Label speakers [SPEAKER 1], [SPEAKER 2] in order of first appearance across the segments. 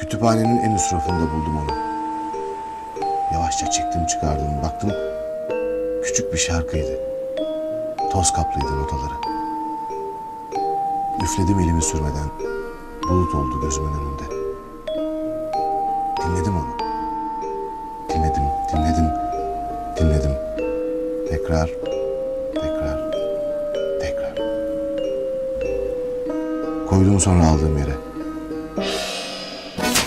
[SPEAKER 1] Kütüphanenin en üst rafında buldum onu. Yavaşça çektim çıkardım. Baktım küçük bir şarkıydı. Toz kaplıydı notaları. Üfledim elimi sürmeden. Bulut oldu gözümün önünde. Dinledim onu. Dinledim, dinledim, dinledim. Tekrar, tekrar, tekrar. Koydum sonra aldığım yere.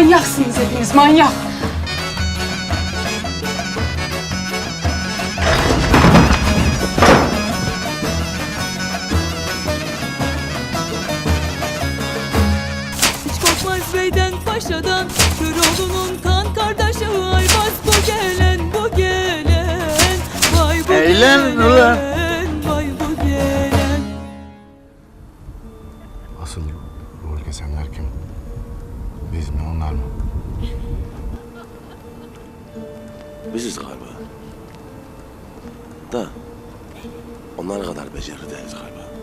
[SPEAKER 2] Manyaksınız hepiniz manyak.
[SPEAKER 3] Hiç korkmaz beyden paşadan Köroğlu'nun kan kardeşi Aybaz bu gelen bu gelen Vay bu
[SPEAKER 4] Eğlen
[SPEAKER 3] gelen
[SPEAKER 4] ulan.
[SPEAKER 3] Vay bu gelen
[SPEAKER 1] Asıl rol kesenler kim? Biz mi onlar mı?
[SPEAKER 4] Biziz galiba. Da onlar kadar becerili değiliz galiba.